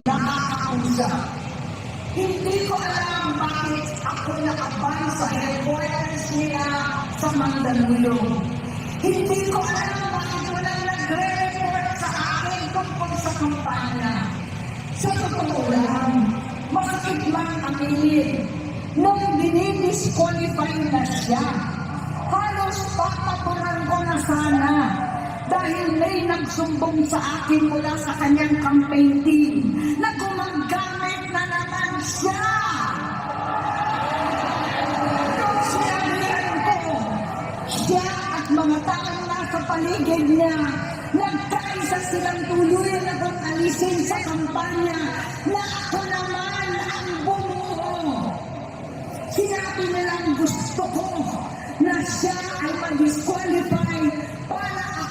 nakakausap. Hindi ko alam bakit ako nakabay sa headquarters nila sa Mandaluyong. Hindi ko alam bakit walang nagre-report sa akin tungkol sa kampanya. Sa totoo lang, masakit man aminin, nung dinidisqualify na siya, halos papaturan ko na sana dahil may nagsumbong sa akin mula sa kanyang campaign team na gumagamit na naman siya. Sinabihan ko, siya at mga taong nasa paligid niya, nagkaisa silang tuluyan na kung alisin sa kampanya na ako naman ang bumuo. Sinabi nilang gusto ko na siya ay mag-disqualify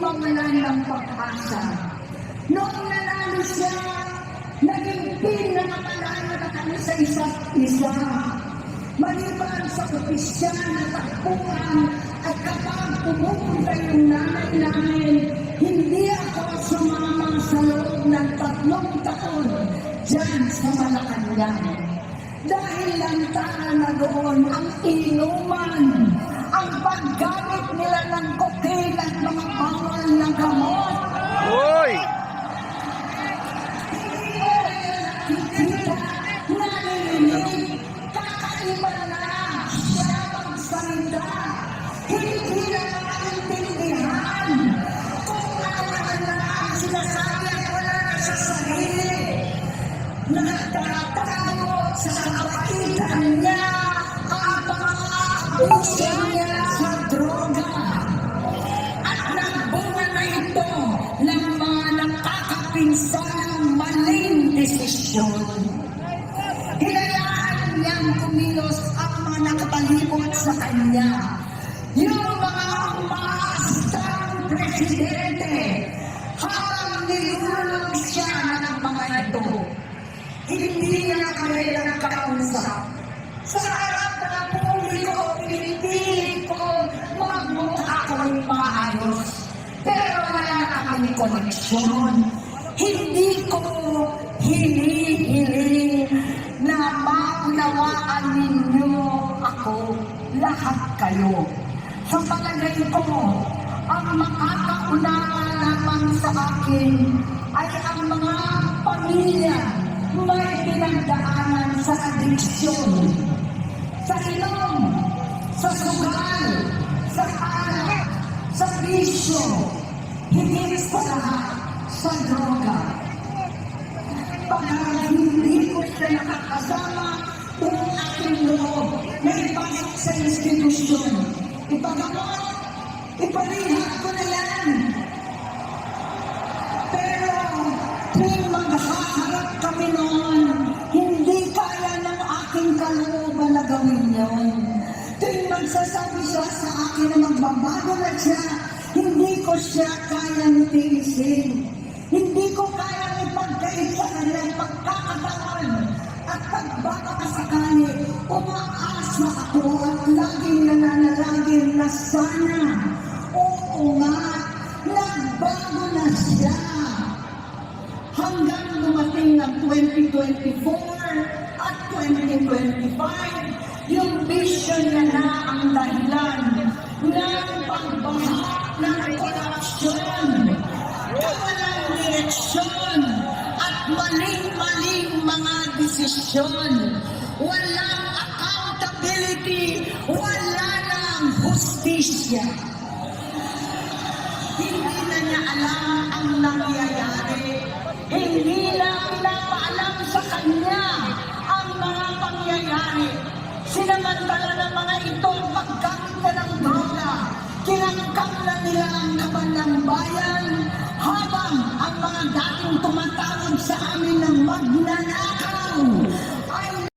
mawalan ng pag-asa. Noong nanalo siya, naging pinakamalaya na kami sa isa't isa. Maliban sa opisyal na takbuhan at kapag pumupunta yung nanay namin, hindi ako sumama sa loob ng tatlong taon dyan sa Malacanang. Dahil lantaran na doon ang inuman, ang paggamit nila ng cocaine nakakapinsanang maling desisyon. Hinayaan niyang kumilos ang mga nakapalibot sa kanya. Yung mga umaastang presidente habang nilulong siya ng mga ito. Hindi niya kanilang kausap. Sa harap ng publiko, pinipilit ko magmukha akong maayos. Pero wala na kami koneksyon. Hindi ko hinihiling na maunawaan ninyo ako, lahat kayo. Palagay ko, ang makakaunawa lamang sa akin ay ang mga pamilya may pinagdaanan sa adiksyon, sa inom, sa sugal, sa alak, sa bisyo, higit sa lahat, sa droga. Pag hindi ko siya nakakasama, kung aking loob na ipasok sa institusyon, ipagamot, iparihab ko na yan. Pero tuwing maghaharap kami noon, hindi kaya ng aking kalooban na gawin yun. Tuwing magsasabi siya sa akin na magbabago na siya, hindi ko siya kayang tiisin. Hindi ko kayang ipagkait sa kanyang pagkakatawan at pagbaka sakali, umaasa ako at laging na sana. Oo nga, nagbago na siya hanggang dumating ng 2024 at 2025, yung vision niya na ang dahilan ng pagbaha ng korupsyon, kawalang direksyon, at maling-maling mga desisyon. Walang accountability, wala nang hustisya. Hindi na niya alam ang nangyayari. Hindi na pinapaalam sa kanya ang mga pangyayari. Sinamantala ng mga ito ang na ng droga. Kinangkap na nila ang kaban ng bayan habang ang mga dating tumatawag